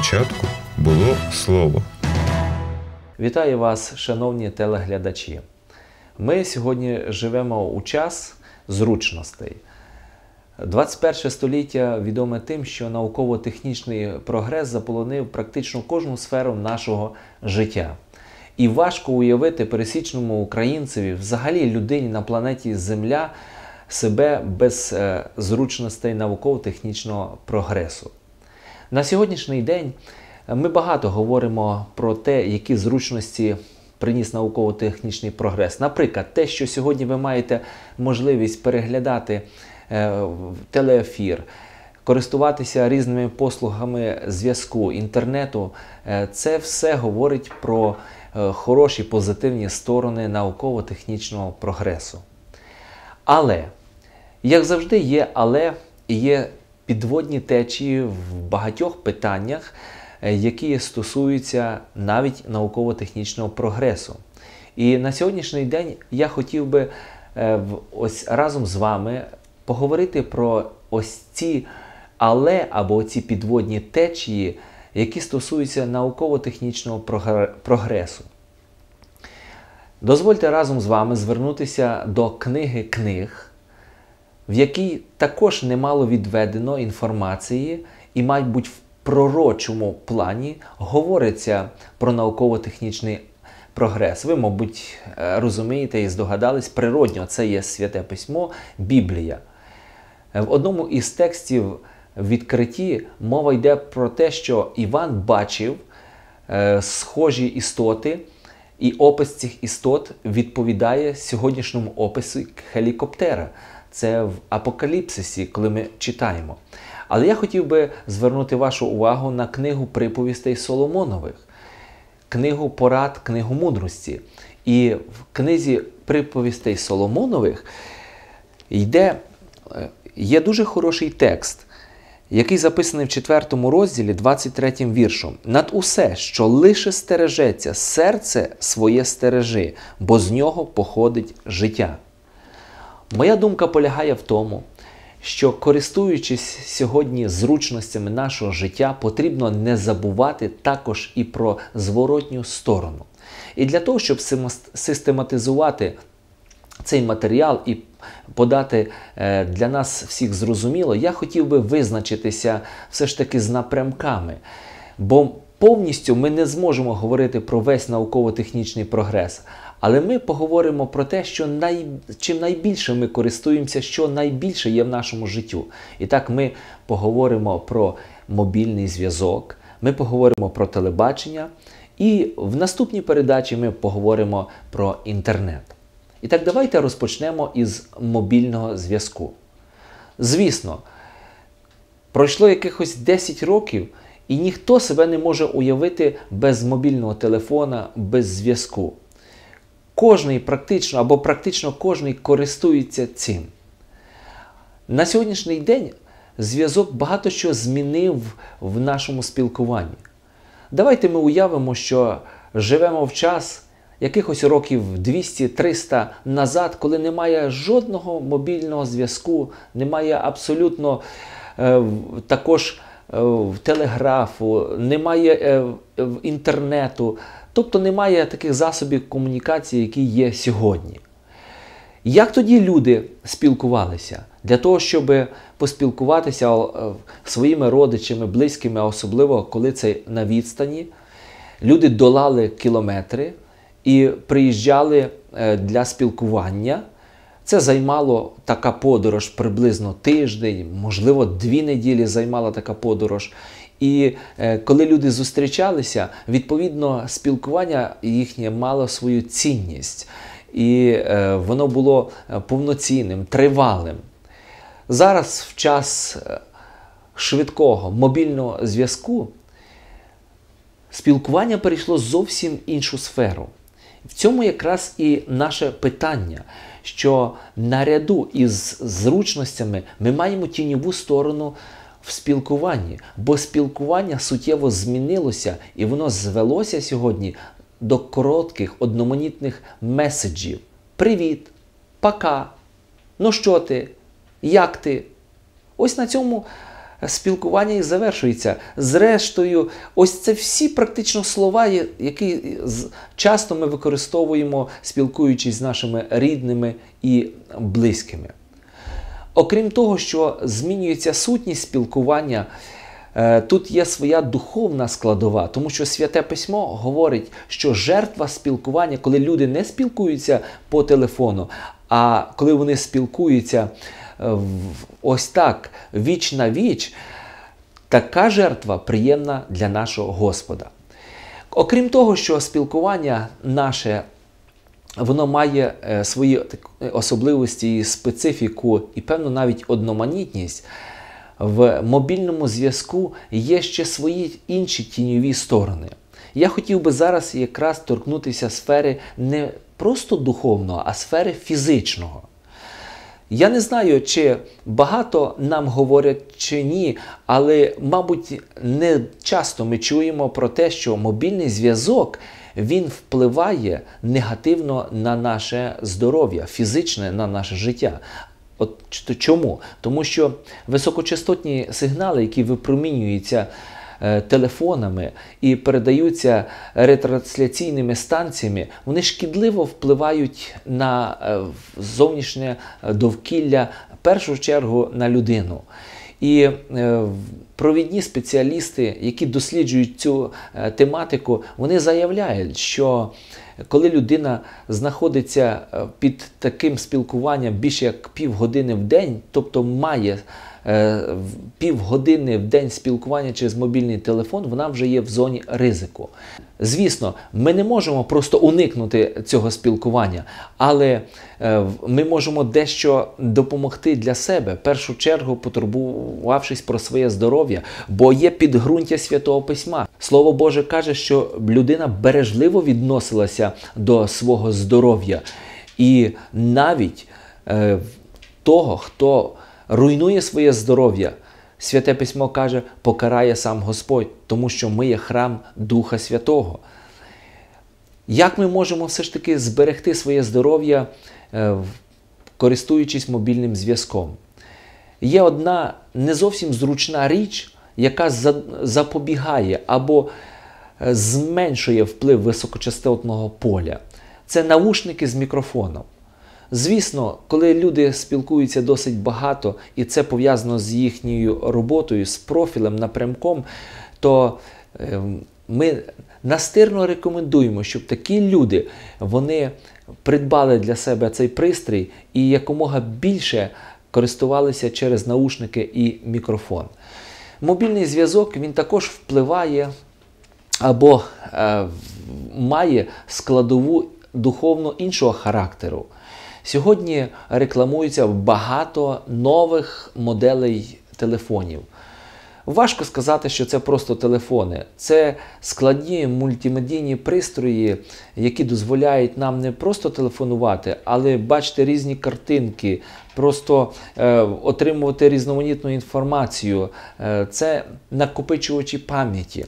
початку було слово. Вітаю вас, шановні телеглядачі. Ми сьогодні живемо у час зручностей. 21 століття відоме тим, що науково-технічний прогрес заполонив практично кожну сферу нашого життя. І важко уявити пересічному українцеві, взагалі людині на планеті Земля, себе без е, зручностей науково-технічного прогресу. На сьогоднішній день ми багато говоримо про те, які зручності приніс науково-технічний прогрес. Наприклад, те, що сьогодні ви маєте можливість переглядати е, телеефір, користуватися різними послугами зв'язку, інтернету, е, це все говорить про е, хороші позитивні сторони науково-технічного прогресу. Але, як завжди, є але і є підводні течії в багатьох питаннях, е, які стосуються навіть науково-технічного прогресу. І на сьогоднішній день я хотів би е, ось разом з вами поговорити про ось ці але або ці підводні течії, які стосуються науково-технічного прогресу. Дозвольте разом з вами звернутися до книги книг в якій також немало відведено інформації, і, мабуть, в пророчому плані говориться про науково-технічний прогрес. Ви, мабуть, е, розумієте і здогадались, природньо це є святе письмо, Біблія. В одному із текстів відкритті мова йде про те, що Іван бачив е, схожі істоти, і опис цих істот відповідає сьогоднішньому опису гелікоптера це в Апокаліпсисі, коли ми читаємо. Але я хотів би звернути вашу увагу на книгу приповістей Соломонових, книгу порад, книгу мудрості. І в книзі приповістей Соломонових йде, е, є дуже хороший текст, який записаний в 4 розділі, 23 віршом. Над усе, що лише стережеться, серце своє стережи, бо з нього походить життя. Моя думка полягає в тому, що користуючись сьогодні зручностями нашого життя, потрібно не забувати також і про зворотню сторону. І для того, щоб систематизувати цей матеріал і подати е, для нас всіх зрозуміло, я хотів би визначитися все ж таки з напрямками. Бо повністю ми не зможемо говорити про весь науково-технічний прогрес. Але ми поговоримо про те, що най... чим найбільше ми користуємося, що найбільше є в нашому життю. І так ми поговоримо про мобільний зв'язок, ми поговоримо про телебачення, і в наступній передачі ми поговоримо про інтернет. І так давайте розпочнемо із мобільного зв'язку. Звісно, пройшло якихось 10 років, і ніхто себе не може уявити без мобільного телефона, без зв'язку. Кожний практично або практично кожний користується цим. На сьогоднішній день зв'язок багато що змінив в нашому спілкуванні. Давайте ми уявимо, що живемо в час якихось років 200-300 назад, коли немає жодного мобільного зв'язку, немає абсолютно е, також е, телеграфу, немає е, інтернету. Тобто немає таких засобів комунікації, які є сьогодні. Як тоді люди спілкувалися? Для того, щоб поспілкуватися е, своїми родичами, близькими, особливо коли це на відстані, люди долали кілометри і приїжджали для спілкування. Це займало така подорож приблизно тиждень, можливо, дві неділі займала така подорож. І е, коли люди зустрічалися, відповідно спілкування їхнє мало свою цінність, і е, воно було е, повноцінним, тривалим. Зараз, в час швидкого мобільного зв'язку, спілкування перейшло зовсім іншу сферу. В цьому якраз і наше питання, що наряду із зручностями ми маємо тіньову сторону в спілкуванні, бо спілкування суттєво змінилося і воно звелося сьогодні до коротких одноманітних меседжів. Привіт, пока, ну що ти? Як ти? Ось на цьому спілкування і завершується. Зрештою, ось це всі практично слова, які часто ми використовуємо, спілкуючись з нашими рідними і близькими. Окрім того, що змінюється сутність спілкування. Е, тут є своя духовна складова, тому що святе письмо говорить, що жертва спілкування, коли люди не спілкуються по телефону, а коли вони спілкуються ось так, віч на віч, така жертва приємна для нашого Господа. Окрім того, що спілкування наше. Воно має е, свої особливості, специфіку і певну навіть одноманітність в мобільному зв'язку є ще свої інші тіньові сторони. Я хотів би зараз якраз торкнутися сфери не просто духовного, а сфери фізичного. Я не знаю, чи багато нам говорять чи ні, але, мабуть, не часто ми чуємо про те, що мобільний зв'язок він впливає негативно на наше здоров'я, фізичне на наше життя. От Чому? Тому що високочастотні сигнали, які випромінюються телефонами і передаються ретрансляційними станціями, вони шкідливо впливають на е, зовнішнє довкілля, в першу чергу на людину. І е, провідні спеціалісти, які досліджують цю е, тематику, вони заявляють, що коли людина знаходиться е, під таким спілкуванням більше як півгодини в день, тобто має Е, півгодини в день спілкування через мобільний телефон, вона вже є в зоні ризику. Звісно, ми не можемо просто уникнути цього спілкування, але е, ми можемо дещо допомогти для себе, в першу чергу потурбувавшись про своє здоров'я, бо є підґрунтя святого письма. Слово Боже каже, що людина бережливо відносилася до свого здоров'я, і навіть е, того, хто руйнує своє здоров'я. Святе письмо каже, покарає сам Господь, тому що ми є храм Духа Святого. Як ми можемо все ж таки зберегти своє здоров'я, е, користуючись мобільним зв'язком? Є одна не зовсім зручна річ, яка запобігає або е, зменшує вплив високочастотного поля. Це наушники з мікрофоном. Звісно, коли люди спілкуються досить багато, і це пов'язано з їхньою роботою, з профілем, напрямком, то ем, ми настирно рекомендуємо, щоб такі люди вони придбали для себе цей пристрій і якомога більше користувалися через наушники і мікрофон. Мобільний зв'язок він також впливає або е, має складову духовно іншого характеру. Сьогодні рекламується багато нових моделей телефонів. Важко сказати, що це просто телефони. Це складні мультимедійні пристрої, які дозволяють нам не просто телефонувати, але бачити різні картинки, просто е, отримувати різноманітну інформацію. Е, це накопичувачі пам'яті.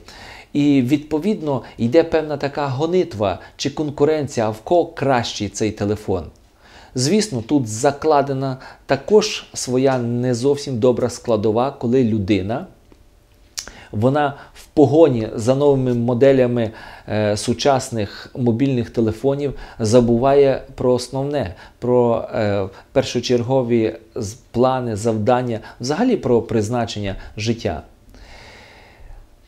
І відповідно йде певна така гонитва чи конкуренція, в кого кращий цей телефон. Звісно, тут закладена також своя не зовсім добра складова, коли людина вона в погоні за новими моделями е, сучасних мобільних телефонів забуває про основне, про е, першочергові плани, завдання, взагалі про призначення життя.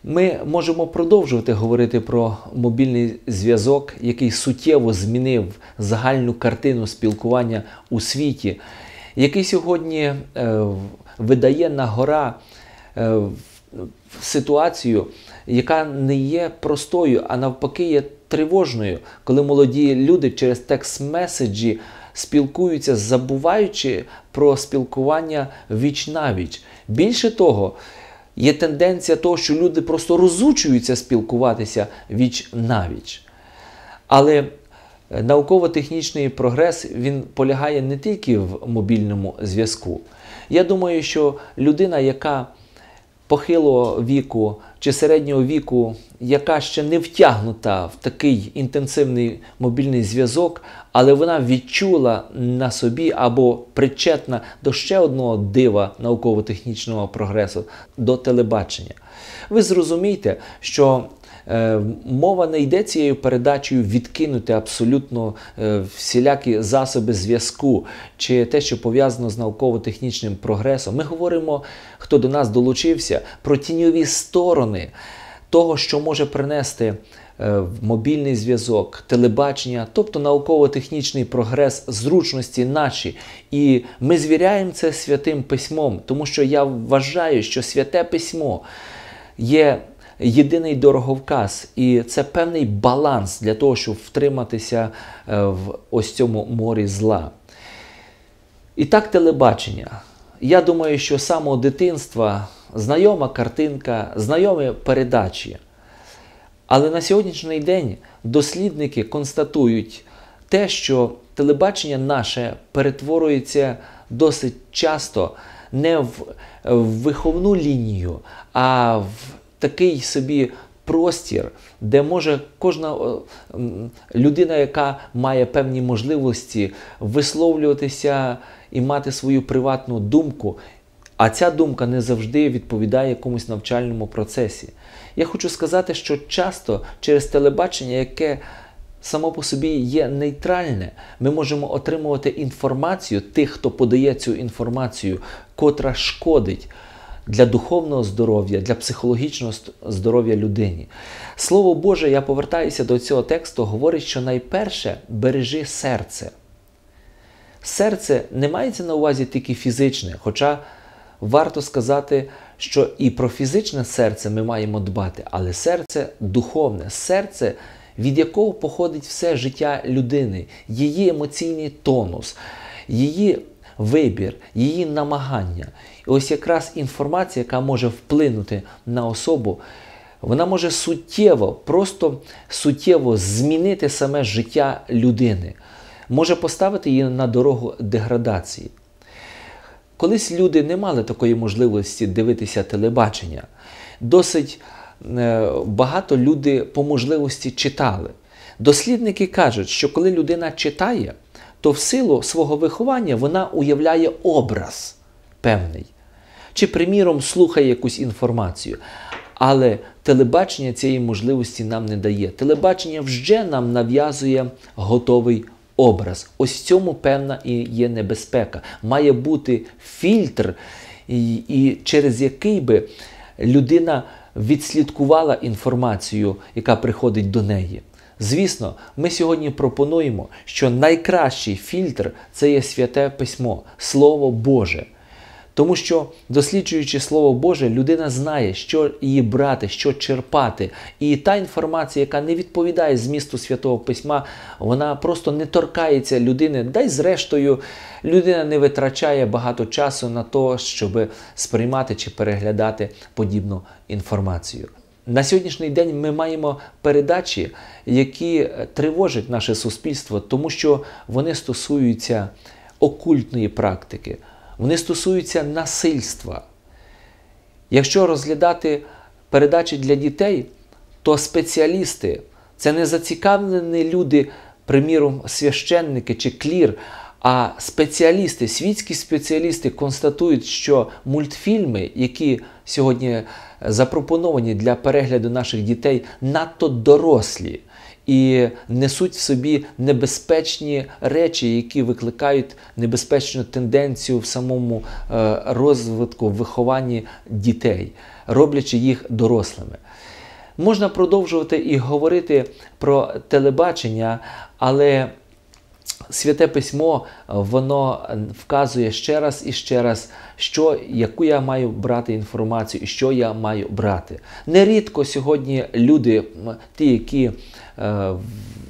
Ми можемо продовжувати говорити про мобільний зв'язок, який суттєво змінив загальну картину спілкування у світі, який сьогодні е, видає на гора е, ситуацію, яка не є простою, а навпаки, є тривожною, коли молоді люди через текст-меседжі спілкуються, забуваючи про спілкування віч навіч. Більше того, Є тенденція того, що люди просто розучуються спілкуватися віч навіч. Але е, науково-технічний прогрес він полягає не тільки в мобільному зв'язку. Я думаю, що людина, яка похилого віку чи середнього віку, яка ще не втягнута в такий інтенсивний мобільний зв'язок, але вона відчула на собі або причетна до ще одного дива науково-технічного прогресу до телебачення. Ви зрозумієте, що мова не йде цією передачею відкинути абсолютно е, всілякі засоби зв'язку чи те, що пов'язано з науково-технічним прогресом. Ми говоримо, хто до нас долучився, про тіньові сторони того, що може принести. Е, мобільний зв'язок, телебачення, тобто науково-технічний прогрес, зручності наші. І ми звіряємо це святим письмом, тому що я вважаю, що святе письмо є єдиний дороговказ, і це певний баланс для того, щоб втриматися е, в ось цьому морі зла. І так, телебачення. Я думаю, що з дитинства знайома картинка, знайомі передачі. Але на сьогоднішній день дослідники констатують те, що телебачення наше перетворюється досить часто не в виховну лінію, а в такий собі простір, де може кожна людина, яка має певні можливості висловлюватися і мати свою приватну думку. А ця думка не завжди відповідає якомусь навчальному процесі. Я хочу сказати, що часто через телебачення, яке само по собі є нейтральне, ми можемо отримувати інформацію тих, хто подає цю інформацію, котра шкодить для духовного здоров'я, для психологічного здоров'я людині. Слово Боже, я повертаюся до цього тексту, говорить, що найперше бережи серце. Серце не мається на увазі тільки фізичне, хоча варто сказати, що і про фізичне серце ми маємо дбати, але серце духовне, серце, від якого походить все життя людини, її емоційний тонус, її вибір, її намагання. І ось якраз інформація, яка може вплинути на особу, вона може суттєво, просто суттєво змінити саме життя людини, може поставити її на дорогу деградації. Колись люди не мали такої можливості дивитися телебачення. Досить е, багато люди по можливості читали. Дослідники кажуть, що коли людина читає, то в силу свого виховання вона уявляє образ певний. Чи, приміром, слухає якусь інформацію. Але телебачення цієї можливості нам не дає. Телебачення вже нам нав'язує готовий образ. Ось в цьому певна і є небезпека. Має бути фільтр, і, і через який би людина відслідкувала інформацію, яка приходить до неї. Звісно, ми сьогодні пропонуємо, що найкращий фільтр це є святе письмо, Слово Боже. Тому що, досліджуючи Слово Боже, людина знає, що її брати, що черпати. І та інформація, яка не відповідає змісту Святого Письма, вона просто не торкається людини. Да й зрештою, людина не витрачає багато часу на те, щоб сприймати чи переглядати подібну інформацію. На сьогоднішній день ми маємо передачі, які тривожать наше суспільство, тому що вони стосуються окультної практики, вони стосуються насильства. Якщо розглядати передачі для дітей, то спеціалісти це не зацікавлені люди, приміром, священники чи клір. А спеціалісти, світські спеціалісти констатують, що мультфільми, які сьогодні запропоновані для перегляду наших дітей, надто дорослі і несуть в собі небезпечні речі, які викликають небезпечну тенденцію в самому е, розвитку, вихованні дітей, роблячи їх дорослими. Можна продовжувати і говорити про телебачення, але Святе письмо, воно вказує ще раз і ще раз, що, яку я маю брати інформацію і що я маю брати. Нерідко сьогодні люди, ті, які е,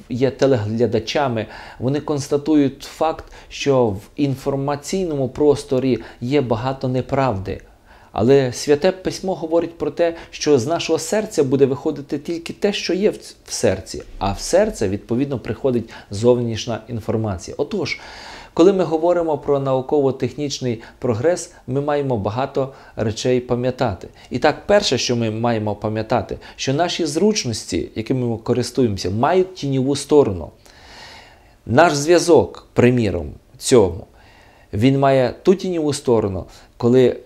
є телеглядачами, вони констатують факт, що в інформаційному просторі є багато неправди. Але святе письмо говорить про те, що з нашого серця буде виходити тільки те, що є в серці, а в серце, відповідно, приходить зовнішня інформація. Отож, Коли ми говоримо про науково-технічний прогрес, ми маємо багато речей пам'ятати. І так, перше, що ми маємо пам'ятати, що наші зручності, якими ми користуємося, мають тіньову сторону. Наш зв'язок, приміром, цьому, він має ту тіньову сторону, коли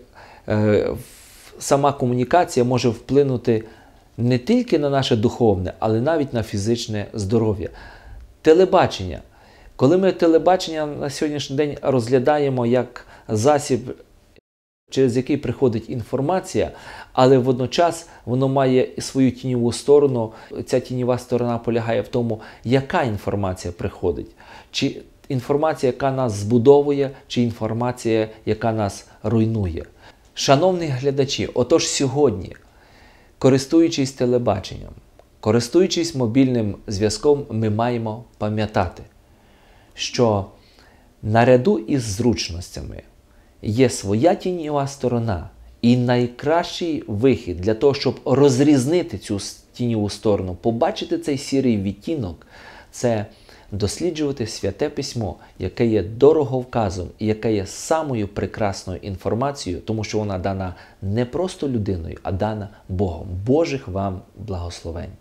сама комунікація може вплинути не тільки на наше духовне, але навіть на фізичне здоров'я. Телебачення. Коли ми телебачення на сьогоднішній день розглядаємо як засіб, через який приходить інформація, але водночас воно має свою тіньову сторону. Ця тіньова сторона полягає в тому, яка інформація приходить. Чи інформація, яка нас збудовує, чи інформація, яка нас руйнує. Шановні глядачі, отож сьогодні, користуючись телебаченням, користуючись мобільним зв'язком, ми маємо пам'ятати, що наряду із зручностями є своя тіньова сторона, і найкращий вихід для того, щоб розрізнити цю тіньову сторону, побачити цей сірий відтінок, це досліджувати святе письмо, яке є дороговказом і яке є самою прекрасною інформацією, тому що вона дана не просто людиною, а дана Богом. Божих вам благословень.